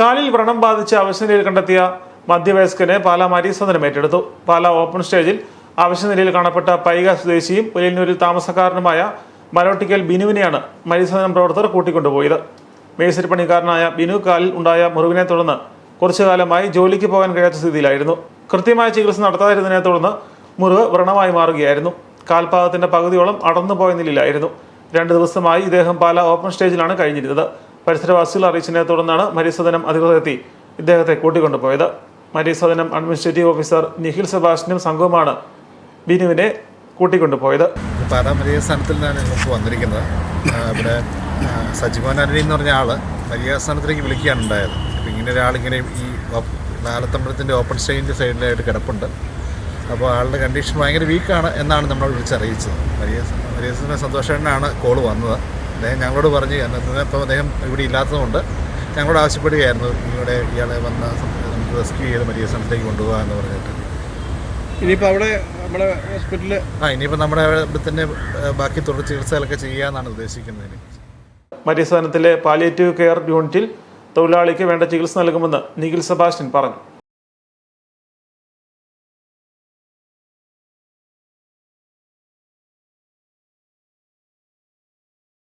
കാലിൽ വ്രണം ബാധിച്ച് അവശനിലയിൽ കണ്ടെത്തിയ മധ്യവയസ്കനെ പാല മരീസദനം ഏറ്റെടുത്തു. പാല ഓപ്പൺ സ്റ്റേജിൽ അവശനിലയിൽ കാണപ്പെട്ട പൈക സ്വദേശിയും പുലിയന്നൂരിൽ താമസക്കാരനുമായ മരോട്ടിക്കൽ ബിനുവിനെയാണ് മരീസദനം പ്രവർത്തകർ കൂട്ടിക്കൊണ്ടുപോയത്. മേസരി പണിക്കാരനായ ബിനു കാലിൽ ഉണ്ടായ മുറിവിനെ തുടർന്ന് കുറച്ചു കാലമായി ജോലിക്ക് പോകാൻ കഴിയാത്ത സ്ഥിതിയിലായിരുന്നു. കൃത്യമായ ചികിത്സ നടത്താതിരുന്നതിനെ തുടർന്ന് മുറിവ് വ്രണമായി മാറുകയായിരുന്നു. കാൽപാദത്തിന്റെ പകുതിയോളം അടർന്നു പോയ നിലയിലായിരുന്നു. രണ്ട് ദിവസമായി ഇദ്ദേഹം പാല ഓപ്പൺ സ്റ്റേജിലാണ് കഴിഞ്ഞിരുന്നത്. പരിസരവാസികൾ അറിയിച്ചതിനെ തുടർന്നാണ് മരീസദനം അധികൃതരെത്തി ഇദ്ദേഹത്തെ കൂട്ടിക്കൊണ്ടുപോയത്. മരിസദനം അഡ്മിനിസ്ട്രേറ്റീവ് ഓഫീസർ നിഖിൽ സെബാസ്റ്റിനും സംഘവുമാണ് ബിനുവിനെ കൂട്ടിക്കൊണ്ടുപോയത്. പാരാമരിയ സ്ഥാനത്തിൽ നിന്നാണ് നമുക്ക് വന്നിരിക്കുന്നത്. ഇവിടെ സജിമോൻ അരണി എന്ന് പറഞ്ഞ ആൾ മര്യാദസ്ഥാനത്തിലേക്ക് വിളിക്കുകയാണ് ഉണ്ടായത്. അപ്പോൾ ഇങ്ങനെ ഒരാളിങ്ങനെ ഈ നാലത്തമ്പലത്തിന്റെ ഓപ്പൺ സ്റ്റേജിന്റെ സൈഡിലായിട്ട് കിടപ്പുണ്ട്. അപ്പോൾ ആളുടെ കണ്ടീഷൻ ഭയങ്കര വീക്കാണ് എന്നാണ് നമ്മൾ വിളിച്ചറിയിച്ചത്. മര്യാദ മര്യാദ സന്തോഷേട്ടനാണ് കോൾ വന്നത്. അദ്ദേഹം ഞങ്ങളോട് പറഞ്ഞു ഇപ്പം അദ്ദേഹം ഇവിടെ ഇല്ലാത്തതുകൊണ്ട് ഞങ്ങളോട് ആവശ്യപ്പെടുകയായിരുന്നു ഇവിടെ ഇയാളെ വന്ന നമുക്ക് റെസ്ക്യൂ ചെയ്ത് മരിയ സ്ഥലത്തേക്ക് കൊണ്ടുപോകുക എന്ന് പറഞ്ഞിട്ട്. ഇനിയിപ്പോൾ അവിടെ നമ്മുടെ ഹോസ്പിറ്റലിൽ ആ ഇനിയിപ്പോൾ നമ്മുടെ ഇവിടെ തന്നെ ബാക്കി തുടർ ചികിത്സകളൊക്കെ ചെയ്യാമെന്നാണ് ഉദ്ദേശിക്കുന്നത് മരീസദനത്തിലെ പാലിയേറ്റീവ് കെയർ യൂണിറ്റിൽ തൊഴിലാളിക്ക് വേണ്ട ചികിത്സ നൽകുമെന്ന് നിഖിൽ സെബാസ്റ്റ്യൻ പറഞ്ഞു.